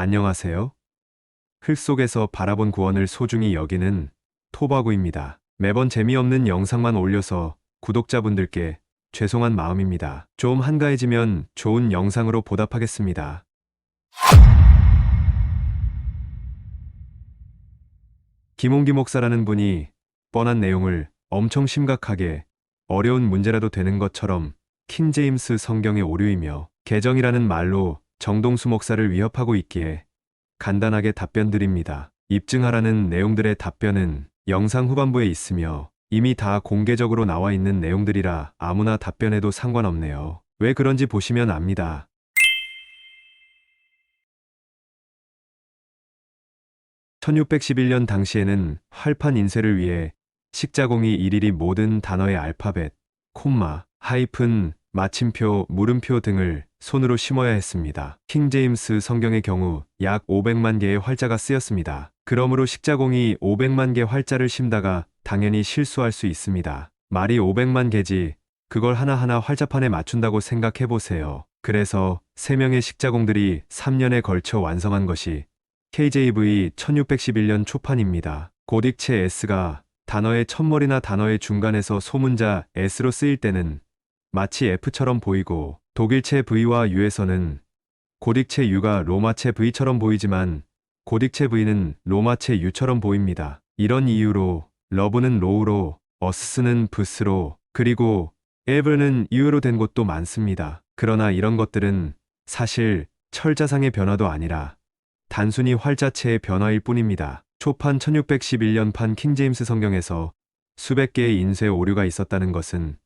안녕하세요. 흙 속에서 바라본 구원을 소중히 여기는 토바구입니다. 매번 재미없는 영상만 올려서 구독자분들께 죄송한 마음입니다. 좀 한가해지면 좋은 영상으로 보답하겠습니다. 김홍기 목사라는 분이 뻔한 내용을 엄청 심각하게 어려운 문제라도 되는 것처럼 킹제임스 성경의 오류이며 개정이라는 말로 정동수 목사를 위협하고 있기에 간단하게 답변 드립니다. 입증하라는 내용들의 답변은 영상 후반부에 있으며 이미 다 공개적으로 나와 있는 내용들이라 아무나 답변해도 상관없네요. 왜 그런지 보시면 압니다. (1611년) 당시에는 활판 인쇄를 위해 식자공이 일일이 모든 단어의 알파벳, 콤마, 하이픈, 마침표, 물음표 등을 손으로 심어야 했습니다. 킹 제임스 성경의 경우 약 500만 개의 활자가 쓰였습니다. 그러므로 식자공이 500만 개 활자를 심다가 당연히 실수할 수 있습니다. 말이 500만 개지 그걸 하나하나 활자판에 맞춘다고 생각해 보세요. 그래서 3명의 식자공들이 3년에 걸쳐 완성한 것이 KJV 1611년 초판입니다. 고딕체 S가 단어의 첫머리나 단어의 중간에서 소문자 S로 쓰일 때는 마치 F처럼 보이고 독일체 V와 U에서는 고딕체 U가 로마체 V처럼 보이지만 고딕체 V는 로마체 U처럼 보입니다. 이런 이유로 러브는 로우로, 어스는 부스로, 그리고 에브는 U로 된 곳도 많습니다. 그러나 이런 것들은 사실 철자상의 변화도 아니라 단순히 활자체의 변화일 뿐입니다. 초판 1611년판 킹제임스 성경에서 수백 개의 인쇄 오류가 있었다는 것은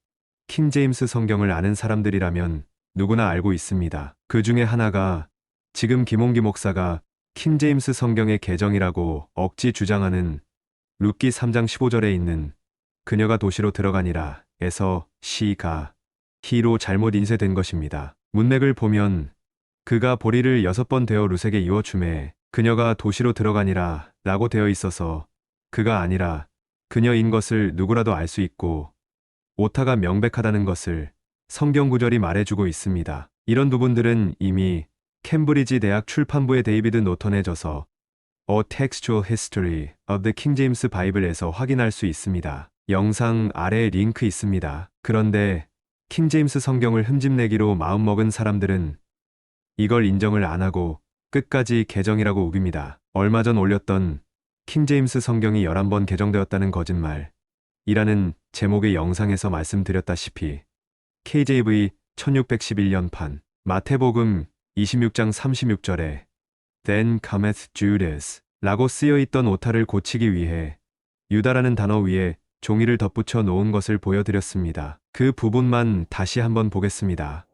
킹제임스 성경을 아는 사람들이라면 누구나 알고 있습니다. 그 중에 하나가 지금 김홍기 목사가 킹제임스 성경의 개정이라고 억지 주장하는 룻기 3장 15절에 있는 그녀가 도시로 들어가니라 에서 시가 히로 잘못 인쇄된 것입니다. 문맥을 보면 그가 보리를 여섯 번 되어 룻에게 이어 주매 그녀가 도시로 들어가니라 라고 되어 있어서 그가 아니라 그녀인 것을 누구라도 알 수 있고 오타가 명백하다는 것을 성경 구절이 말해주고 있습니다. 이런 부분들은 이미 캠브리지 대학 출판부의 데이비드 노턴에 져서 A Textual History of the King James Bible에서 확인할 수 있습니다. 영상 아래 링크 있습니다. 그런데 킹제임스 성경을 흠집내기로 마음먹은 사람들은 이걸 인정을 안 하고 끝까지 개정이라고 우깁니다. 얼마 전 올렸던 킹제임스 성경이 11번 개정되었다는 거짓말 이라는 제목의 영상에서 말씀드렸다시피 KJV 1611년 판 마태복음 26장 36절에 Then cometh Judas 라고 쓰여 있던 오타를 고치기 위해 유다라는 단어 위에 종이를 덧붙여 놓은 것을 보여드렸습니다. 그 부분만 다시 한번 보겠습니다.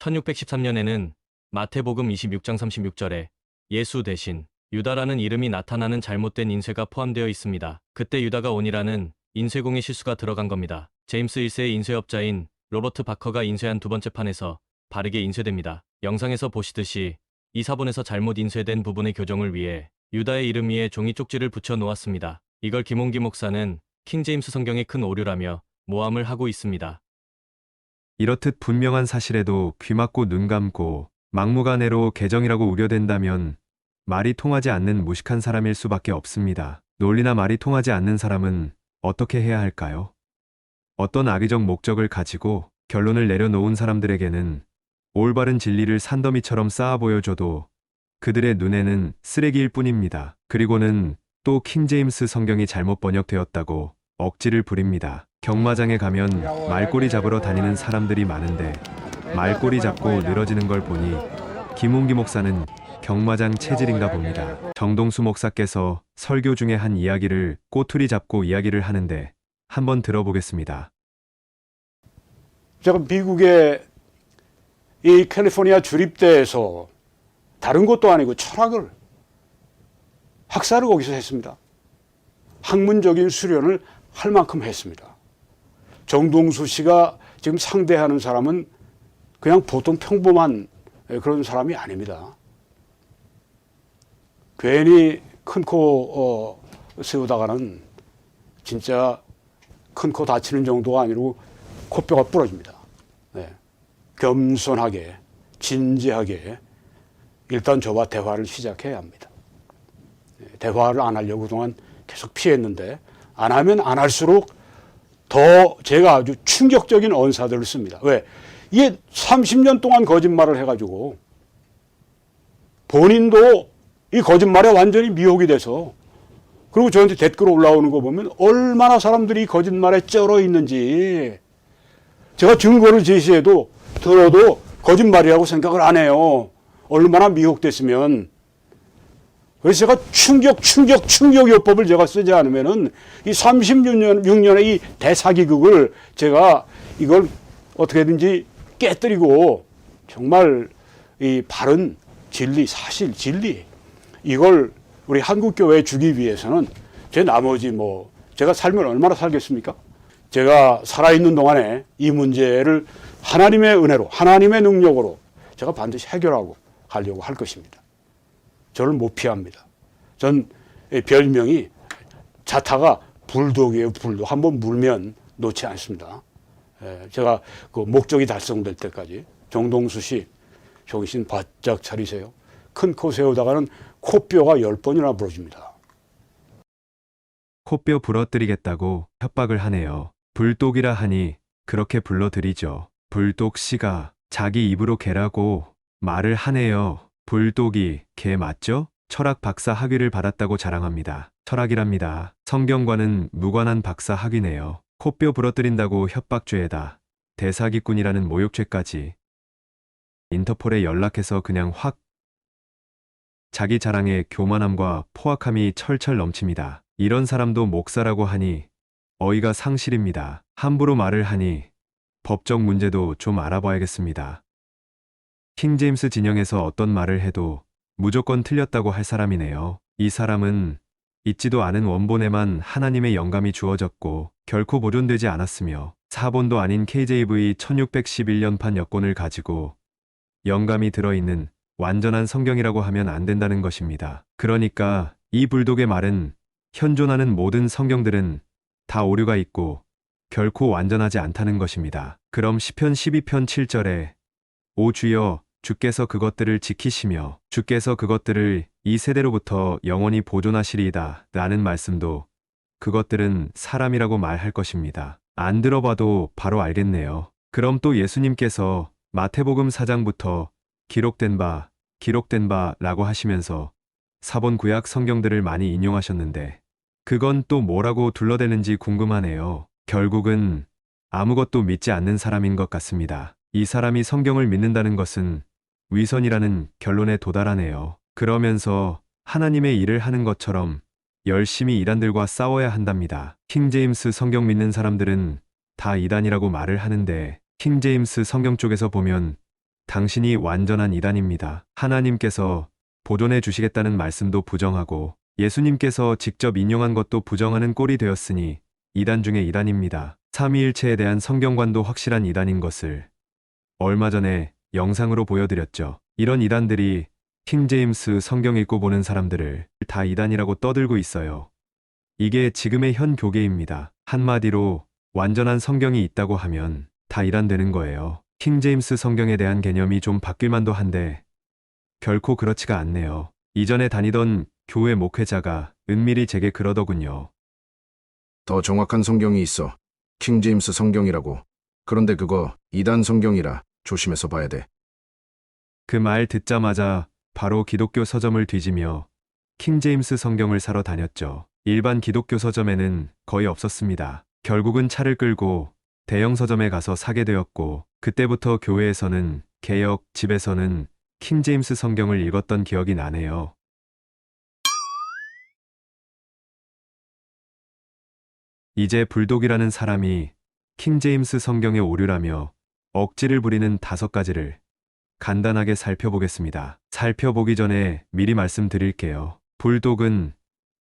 1613년에는 마태복음 26장 36절에 예수 대신 유다라는 이름이 나타나는 잘못된 인쇄가 포함되어 있습니다. 그때 유다가 온이라는 인쇄공의 실수가 들어간 겁니다. 제임스 1세의 인쇄업자인 로버트 바커가 인쇄한 두 번째 판에서 바르게 인쇄됩니다. 영상에서 보시듯이 이 사본에서 잘못 인쇄된 부분의 교정을 위해 유다의 이름 위에 종이 쪽지를 붙여 놓았습니다. 이걸 김홍기 목사는 킹제임스 성경의 큰 오류라며 모함을 하고 있습니다. 이렇듯 분명한 사실에도 귀 막고 눈 감고 막무가내로 개정이라고 우려된다면 말이 통하지 않는 무식한 사람일 수밖에 없습니다. 논리나 말이 통하지 않는 사람은 어떻게 해야 할까요? 어떤 악의적 목적을 가지고 결론을 내려놓은 사람들에게는 올바른 진리를 산더미처럼 쌓아 보여줘도 그들의 눈에는 쓰레기일 뿐입니다. 그리고는 또 킹제임스 성경이 잘못 번역되었다고 억지를 부립니다. 경마장에 가면 말꼬리 잡으러 다니는 사람들이 많은데 말꼬리 잡고 늘어지는 걸 보니 김홍기 목사는 경마장 체질인가 봅니다. 정동수 목사께서 설교 중에 한 이야기를 꼬투리 잡고 이야기를 하는데 한번 들어보겠습니다. 제가 미국의 이 캘리포니아 주립대에서 다른 것도 아니고 철학을 학사를 거기서 했습니다. 학문적인 수련을 할 만큼 했습니다. 정동수 씨가 지금 상대하는 사람은 그냥 보통 평범한 그런 사람이 아닙니다. 괜히 큰코 어, 세우다가는 진짜 큰 코 다치는 정도가 아니고 코뼈가 부러집니다. 네. 겸손하게, 진지하게 일단 저와 대화를 시작해야 합니다. 예, 대화를 안 하려고 그동안 계속 피했는데 안 하면 안 할수록 더 제가 아주 충격적인 언사들을 씁니다. 왜? 이게 30년 동안 거짓말을 해가지고 본인도 이 거짓말에 완전히 미혹이 돼서 그리고 저한테 댓글 올라오는 거 보면 얼마나 사람들이 이 거짓말에 쩔어 있는지 제가 증거를 제시해도 들어도 거짓말이라고 생각을 안 해요. 얼마나 미혹됐으면. 그래서 제가 충격, 충격, 충격 요법을 제가 쓰지 않으면은 이 36년, 6년의 이 대사기극을 제가 이걸 어떻게든지 깨뜨리고 정말 이 바른 진리, 사실, 진리 이걸 우리 한국 교회에 주기 위해서는 제 나머지 뭐 제가 살면 얼마나 살겠습니까? 제가 살아있는 동안에 이 문제를 하나님의 은혜로, 하나님의 능력으로 제가 반드시 해결하고 가려고 할 것입니다. 저를 못 피합니다. 전 별명이 자타가 불독이에요, 불독. 한번 물면 놓지 않습니다. 예, 제가 그 목적이 달성될 때까지 정동수 씨 정신 바짝 차리세요. 큰 코 세우다가는 코뼈가 열 번이나 부러집니다. 코뼈 부러뜨리겠다고 협박을 하네요. 불독이라 하니 그렇게 불러드리죠. 불독 씨가 자기 입으로 개라고 말을 하네요. 불독이 개 맞죠? 철학 박사 학위를 받았다고 자랑합니다. 철학이랍니다. 성경과는 무관한 박사 학위네요. 코뼈 부러뜨린다고 협박죄에다 대사기꾼이라는 모욕죄까지 인터폴에 연락해서 그냥 확 자기 자랑에 교만함과 포악함이 철철 넘칩니다. 이런 사람도 목사라고 하니 어이가 상실입니다. 함부로 말을 하니 법적 문제도 좀 알아봐야겠습니다. 킹 제임스 진영에서 어떤 말을 해도 무조건 틀렸다고 할 사람이네요. 이 사람은 있지도 않은 원본에만 하나님의 영감이 주어졌고 결코 보존되지 않았으며 사본도 아닌 KJV 1611년판 여권을 가지고 영감이 들어있는 완전한 성경이라고 하면 안 된다는 것입니다. 그러니까 이 불독의 말은 현존하는 모든 성경들은 다 오류가 있고 결코 완전하지 않다는 것입니다. 그럼 시편 12편 7절에 오 주여 주께서 그것들을 지키시며 주께서 그것들을 이 세대로부터 영원히 보존하시리이다 라는 말씀도 그것들은 사람이라고 말할 것입니다. 안 들어봐도 바로 알겠네요. 그럼 또 예수님께서 마태복음 4장부터 기록된 바, 기록된 바 라고 하시면서 사본 구약 성경들을 많이 인용하셨는데 그건 또 뭐라고 둘러대는지 궁금하네요. 결국은 아무것도 믿지 않는 사람인 것 같습니다. 이 사람이 성경을 믿는다는 것은 위선이라는 결론에 도달하네요. 그러면서 하나님의 일을 하는 것처럼 열심히 이단들과 싸워야 한답니다. 킹제임스 성경 믿는 사람들은 다 이단이라고 말을 하는데 킹제임스 성경 쪽에서 보면 당신이 완전한 이단입니다. 하나님께서 보존해 주시겠다는 말씀도 부정하고 예수님께서 직접 인용한 것도 부정하는 꼴이 되었으니 이단 중에 이단입니다. 삼위일체에 대한 성경관도 확실한 이단인 것을 얼마 전에 영상으로 보여드렸죠. 이런 이단들이 킹제임스 성경 읽고 보는 사람들을 다 이단이라고 떠들고 있어요. 이게 지금의 현 교계입니다. 한마디로 완전한 성경이 있다고 하면 다 이단되는 거예요. 킹 제임스 성경에 대한 개념이 좀 바뀔 만도 한데 결코 그렇지가 않네요. 이전에 다니던 교회 목회자가 은밀히 제게 그러더군요. 더 정확한 성경이 있어. 킹제임스 성경이라고. 그런데 그거 이단 성경이라 조심해서 봐야 돼. 그 말 듣자마자 바로 기독교 서점을 뒤지며 킹제임스 성경을 사러 다녔죠. 일반 기독교 서점에는 거의 없었습니다. 결국은 차를 끌고 대형 서점에 가서 사게 되었고 그때부터 교회에서는 개혁, 집에서는 킹제임스 성경을 읽었던 기억이 나네요. 이제 불독이라는 사람이 킹제임스 성경의 오류라며 억지를 부리는 다섯 가지를 간단하게 살펴보겠습니다. 살펴보기 전에 미리 말씀드릴게요. 불독은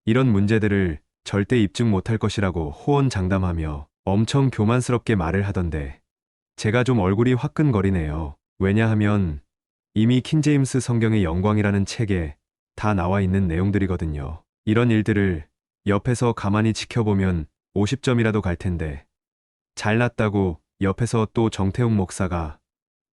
이런 문제들을 절대 입증 못할 것이라고 호언장담하며 엄청 교만스럽게 말을 하던데 제가 좀 얼굴이 화끈거리네요. 왜냐하면 이미 킹제임스 성경의 영광이라는 책에 다 나와 있는 내용들이거든요. 이런 일들을 옆에서 가만히 지켜보면 50점이라도 갈 텐데 잘났다고 옆에서 또 정태웅 목사가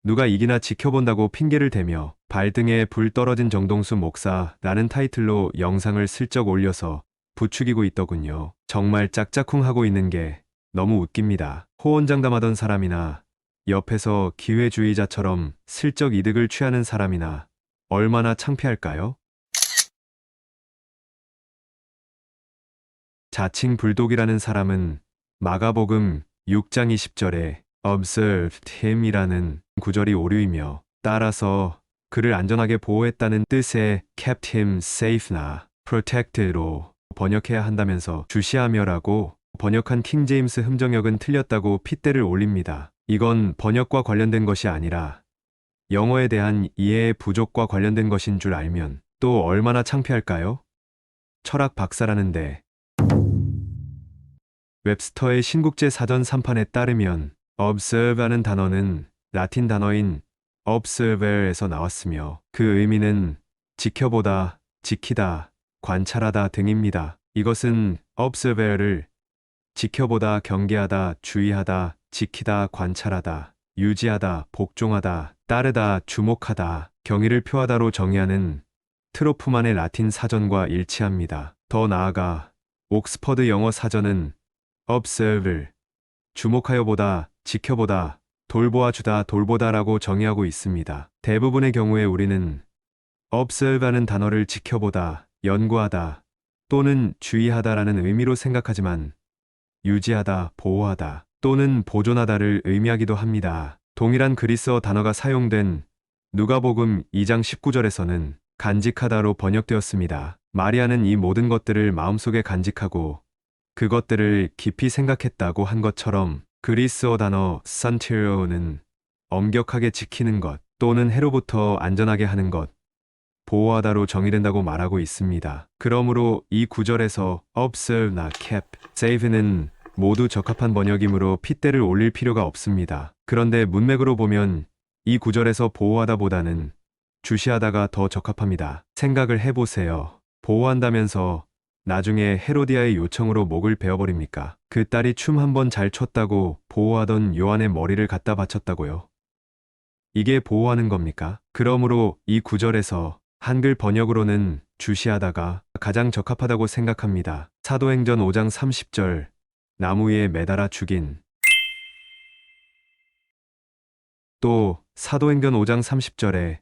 누가 이기나 지켜본다고 핑계를 대며 발등에 불 떨어진 정동수 목사라는 타이틀로 영상을 슬쩍 올려서 부추기고 있더군요. 정말 짝짝쿵 하고 있는 게 너무 웃깁니다. 호언장담하던 사람이나 옆에서 기회주의자처럼 슬쩍 이득을 취하는 사람이나 얼마나 창피할까요? 자칭 불독이라는 사람은 마가복음 6장 20절에 observed him이라는 구절이 오류이며 따라서 그를 안전하게 보호했다는 뜻의 kept him safe나 protected로 번역해야 한다면서 주시하며라고 번역한 킹 제임스 흠정역은 틀렸다고 핏대를 올립니다. 이건 번역과 관련된 것이 아니라 영어에 대한 이해의 부족과 관련된 것인 줄 알면 또 얼마나 창피할까요? 철학 박사라는데 웹스터의 신국제 사전 3판에 따르면 observe하는 단어는 라틴 단어인 observer에서 나왔으며 그 의미는 지켜보다, 지키다, 관찰하다 등입니다. 이것은 observer를 지켜보다, 경계하다, 주의하다, 지키다, 관찰하다, 유지하다, 복종하다, 따르다, 주목하다, 경의를 표하다로 정의하는 트로프만의 라틴 사전과 일치합니다. 더 나아가 옥스퍼드 영어 사전은 observe를 주목하여 보다, 지켜보다, 돌보아 주다, 돌보다라고 정의하고 있습니다. 대부분의 경우에 우리는 observe하는 단어를 지켜보다, 연구하다 또는 주의하다라는 의미로 생각하지만 유지하다, 보호하다 또는 보존하다를 의미하기도 합니다. 동일한 그리스어 단어가 사용된 누가복음 2장 19절에서는 간직하다로 번역되었습니다. 마리아는 이 모든 것들을 마음속에 간직하고 그것들을 깊이 생각했다고 한 것처럼 그리스어 단어 산티로는 엄격하게 지키는 것 또는 해로부터 안전하게 하는 것, 보호하다로 정의된다고 말하고 있습니다. 그러므로 이 구절에서 observe나 keep, save는 모두 적합한 번역이므로 핏대를 올릴 필요가 없습니다. 그런데 문맥으로 보면 이 구절에서 보호하다보다는 주시하다가 더 적합합니다. 생각을 해보세요. 보호한다면서 나중에 헤로디아의 요청으로 목을 베어버립니까? 그 딸이 춤 한 번 잘 췄다고 보호하던 요한의 머리를 갖다 바쳤다고요. 이게 보호하는 겁니까? 그러므로 이 구절에서 한글 번역으로는 주시하다가 가장 적합하다고 생각합니다. 사도행전 5장 30절 나무 위에 매달아 죽인 또 사도행전 5장 30절에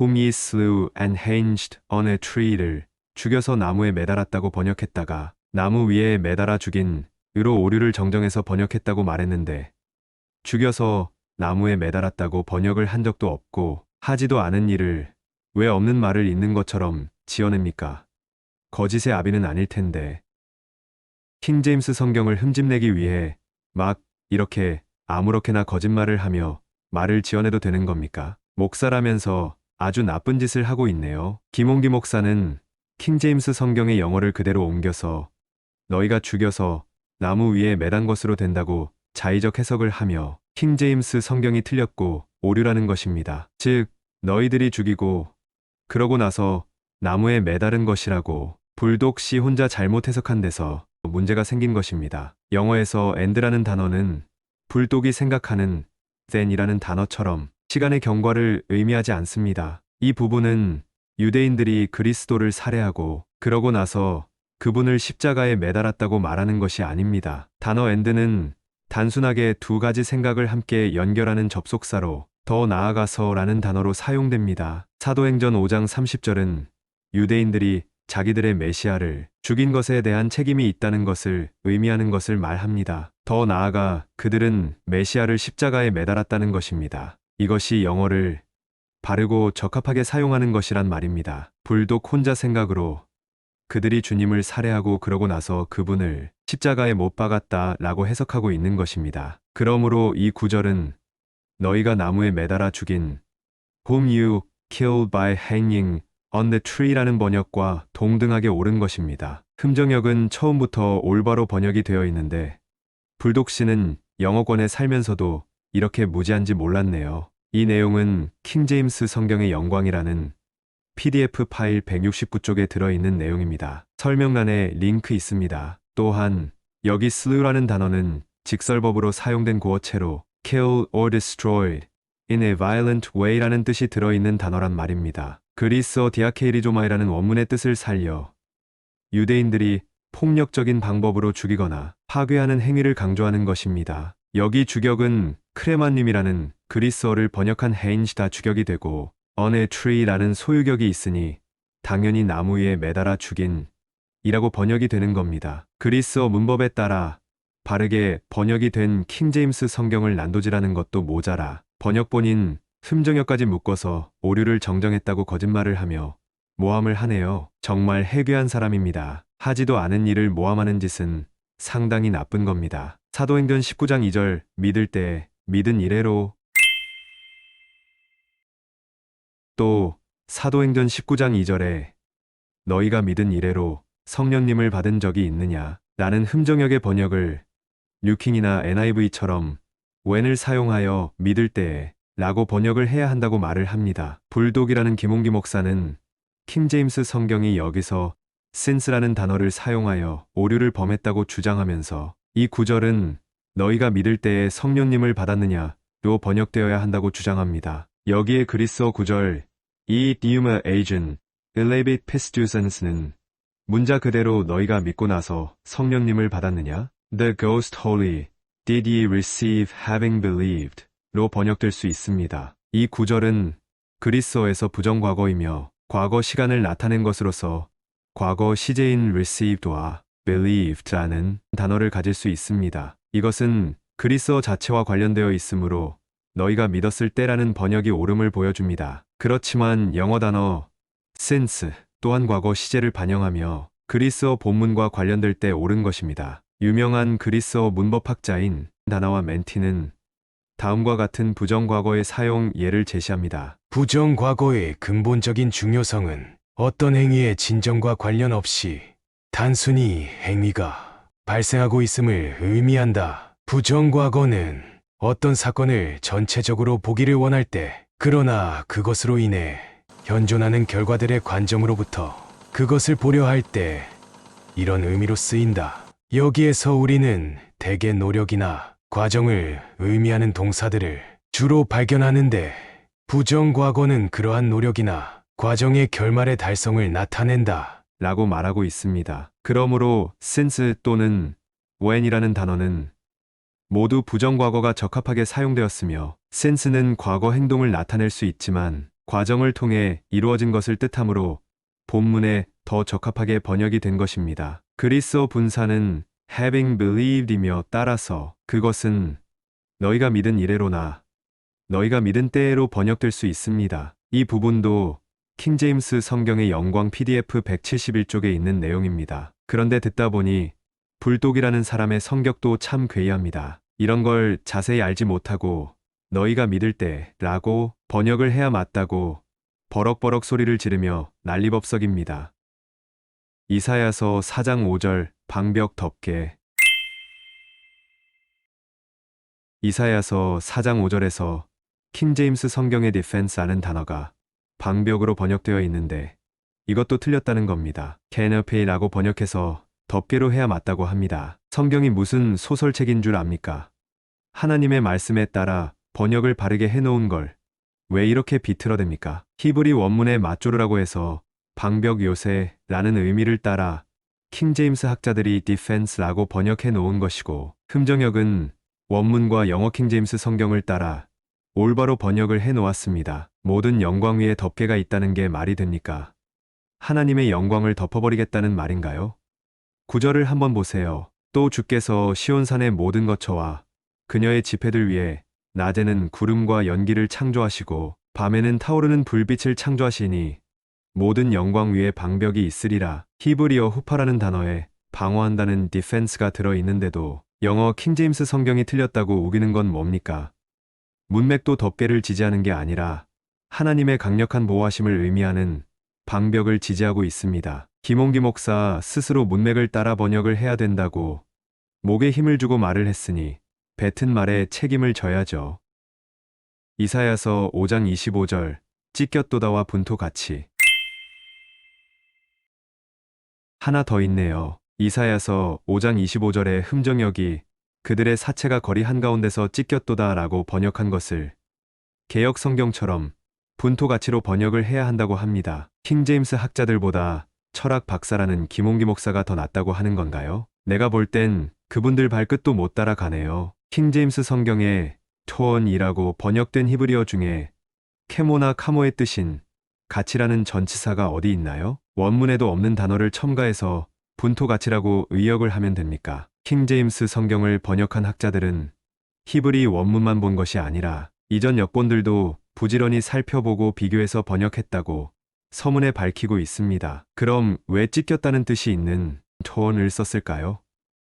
whom ye slew and hanged on a tree를 죽여서 나무에 매달았다고 번역했다가 나무 위에 매달아 죽인 으로 오류를 정정해서 번역했다고 말했는데 죽여서 나무에 매달았다고 번역을 한 적도 없고 하지도 않은 일을 왜 없는 말을 있는 것처럼 지어냅니까? 거짓의 아비는 아닐 텐데. 킹 제임스 성경을 흠집내기 위해 막 이렇게 아무렇게나 거짓말을 하며 말을 지어내도 되는 겁니까? 목사라면서 아주 나쁜 짓을 하고 있네요. 김홍기 목사는 킹 제임스 성경의 영어를 그대로 옮겨서 너희가 죽여서 나무 위에 매단 것으로 된다고 자의적 해석을 하며 킹 제임스 성경이 틀렸고 오류라는 것입니다. 즉, 너희들이 죽이고 그러고 나서 나무에 매달은 것이라고 불독 씨 혼자 잘못 해석한 데서 문제가 생긴 것입니다. 영어에서 and라는 단어는 불독이 생각하는 then이라는 단어처럼 시간의 경과를 의미하지 않습니다. 이 부분은 유대인들이 그리스도를 살해하고 그러고 나서 그분을 십자가에 매달았다고 말하는 것이 아닙니다. 단어 and는 단순하게 두 가지 생각을 함께 연결하는 접속사로 더 나아가서라는 단어로 사용됩니다. 사도행전 5장 30절은 유대인들이 자기들의 메시아를 죽인 것에 대한 책임이 있다는 것을 의미하는 것을 말합니다. 더 나아가 그들은 메시아를 십자가에 매달았다는 것입니다. 이것이 영어를 바르고 적합하게 사용하는 것이란 말입니다. 불독 혼자 생각으로 그들이 주님을 살해하고 그러고 나서 그분을 십자가에 못 박았다 라고 해석하고 있는 것입니다. 그러므로 이 구절은 너희가 나무에 매달아 죽인 whom you killed by hanging on the tree라는 번역과 동등하게 옳은 것입니다. 흠정역은 처음부터 올바로 번역이 되어 있는데 불독 씨는 영어권에 살면서도 이렇게 무지한지 몰랐네요. 이 내용은 킹제임스 성경의 영광이라는 PDF 파일 169쪽에 들어있는 내용입니다. 설명란에 링크 있습니다. 또한 여기 slew라는 단어는 직설법으로 사용된 구어체로 kill or destroy in a violent way라는 뜻이 들어있는 단어란 말입니다. 그리스어 디아케이리조마이라는 원문의 뜻을 살려 유대인들이 폭력적인 방법으로 죽이거나 파괴하는 행위를 강조하는 것입니다. 여기 주격은 크레만님이라는 그리스어를 번역한 헤인시다 주격이 되고 on tree라는 소유격이 있으니 당연히 나무 위에 매달아 죽인 이라고 번역이 되는 겁니다. 그리스어 문법에 따라 바르게 번역이 된 킹제임스 성경을 난도질하는 것도 모자라 번역본인 흠정역까지 묶어서 오류를 정정했다고 거짓말을 하며 모함을 하네요. 정말 해괴한 사람입니다. 하지도 않은 일을 모함하는 짓은 상당히 나쁜 겁니다. 사도행전 19장 2절 믿을 때 믿은 이래로 또 사도행전 19장 2절에 너희가 믿은 이래로 성령님을 받은 적이 있느냐 라는 흠정역의 번역을 뉴킹이나 NIV처럼 when을 사용하여 믿을 때에 라고 번역을 해야 한다고 말을 합니다. 불독이라는 김홍기 목사는 킹제임스 성경이 여기서 since라는 단어를 사용하여 오류를 범했다고 주장하면서 이 구절은 너희가 믿을 때에 성령님을 받았느냐로 번역되어야 한다고 주장합니다. 여기에 그리스어 구절 이 diuma agent elevate pestusens는 문자 그대로 너희가 믿고 나서 성령님을 받았느냐? The ghost holy did ye receive having believed 로 번역될 수 있습니다. 이 구절은 그리스어에서 부정과거이며 과거 시간을 나타낸 것으로서 과거 시제인 received와 believed라는 단어를 가질 수 있습니다. 이것은 그리스어 자체와 관련되어 있으므로 너희가 믿었을 때라는 번역이 옳음을 보여줍니다. 그렇지만 영어 단어 since 또한 과거 시제를 반영하며 그리스어 본문과 관련될 때 옳은 것입니다. 유명한 그리스어 문법학자인 다나와 멘티는 다음과 같은 부정과거의 사용 예를 제시합니다. 부정과거의 근본적인 중요성은 어떤 행위의 진정과 관련 없이 단순히 행위가 발생하고 있음을 의미한다. 부정과거는 어떤 사건을 전체적으로 보기를 원할 때, 그러나 그것으로 인해 현존하는 결과들의 관점으로부터 그것을 보려 할 때, 이런 의미로 쓰인다. 여기에서 우리는 대개 노력이나 과정을 의미하는 동사들을 주로 발견하는데, 부정 과거는 그러한 노력이나 과정의 결말의 달성을 나타낸다. 라고 말하고 있습니다. 그러므로 since 또는 when이라는 단어는 모두 부정과거가 적합하게 사용되었으며 since는 과거 행동을 나타낼 수 있지만 과정을 통해 이루어진 것을 뜻하므로 본문에 더 적합하게 번역이 된 것입니다. 그리스어 분사는 having believed이며 따라서 그것은 너희가 믿은 이래로나 너희가 믿은 때에로 번역될 수 있습니다. 이 부분도 킹제임스 성경의 영광 PDF 171쪽에 있는 내용입니다. 그런데 듣다 보니 불독이라는 사람의 성격도 참 괴이합니다. 이런 걸 자세히 알지 못하고 너희가 믿을 때 라고 번역을 해야 맞다고 버럭버럭 소리를 지르며 난리법석입니다. 이사야서 4장 5절 방벽 덮개 이사야서 4장 5절에서 킹제임스 성경의 디펜스라는 단어가 방벽으로 번역되어 있는데 이것도 틀렸다는 겁니다. canopy라고 번역해서 덮개로 해야 맞다고 합니다. 성경이 무슨 소설책인 줄 압니까? 하나님의 말씀에 따라 번역을 바르게 해놓은 걸 왜 이렇게 비틀어댑니까? 히브리 원문의 맞조르라고 해서 방벽 요새라는 의미를 따라 킹제임스 학자들이 defense라고 번역해 놓은 것이고 흠정역은 원문과 영어 킹제임스 성경을 따라 올바로 번역을 해 놓았습니다. 모든 영광 위에 덮개가 있다는 게 말이 됩니까? 하나님의 영광을 덮어버리겠다는 말인가요? 구절을 한번 보세요. 또 주께서 시온산의 모든 거처와 그녀의 지폐들 위에 낮에는 구름과 연기를 창조하시고 밤에는 타오르는 불빛을 창조하시니 모든 영광 위에 방벽이 있으리라. 히브리어 후파라는 단어에 방어한다는 디펜스가 들어 있는데도 영어 킹제임스 성경이 틀렸다고 우기는 건 뭡니까? 문맥도 덮개를 지지하는 게 아니라 하나님의 강력한 보호하심을 의미하는 방벽을 지지하고 있습니다. 김홍기 목사 스스로 문맥을 따라 번역을 해야 된다고 목에 힘을 주고 말을 했으니 뱉은 말에 책임을 져야죠. 이사야서 5장 25절 찢겼도다와 분토같이 하나 더 있네요. 이사야서 5장 25절에 흠정역이 그들의 사체가 거리 한가운데서 찢겼도다 라고 번역한 것을 개혁 성경처럼 분토 가치로 번역을 해야 한다고 합니다. 킹제임스 학자들보다 철학 박사라는 김홍기 목사가 더 낫다고 하는 건가요? 내가 볼 땐 그분들 발끝도 못 따라가네요. 킹제임스 성경에 토언이라고 번역된 히브리어 중에 케모나 카모의 뜻인 가치라는 전치사가 어디 있나요? 원문에도 없는 단어를 첨가해서 분토 가치라고 의역을 하면 됩니까? 킹 제임스 성경을 번역한 학자들은 히브리 원문만 본 것이 아니라 이전 역본들도 부지런히 살펴보고 비교해서 번역했다고 서문에 밝히고 있습니다. 그럼 왜 찢겼다는 뜻이 있는 토언을 썼을까요?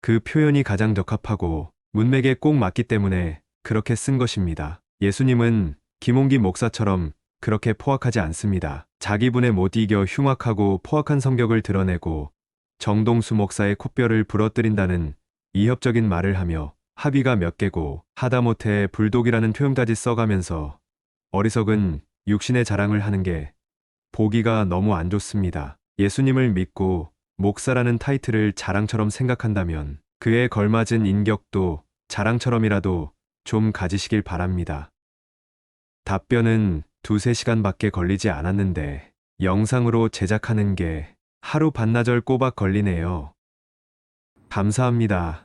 그 표현이 가장 적합하고 문맥에 꼭 맞기 때문에 그렇게 쓴 것입니다. 예수님은 김홍기 목사처럼 그렇게 포악하지 않습니다. 자기 분에 못 이겨 흉악하고 포악한 성격을 드러내고 정동수 목사의 콧뼈를 부러뜨린다는 이협적인 말을 하며 합의가 몇 개고 하다못해 불독이라는 표현까지 써가면서 어리석은 육신의 자랑을 하는 게 보기가 너무 안 좋습니다. 예수님을 믿고 목사라는 타이틀을 자랑처럼 생각한다면 그에 걸맞은 인격도 자랑처럼이라도 좀 가지시길 바랍니다. 답변은 두세 시간밖에 걸리지 않았는데 영상으로 제작하는 게 하루 반나절 꼬박 걸리네요. 감사합니다.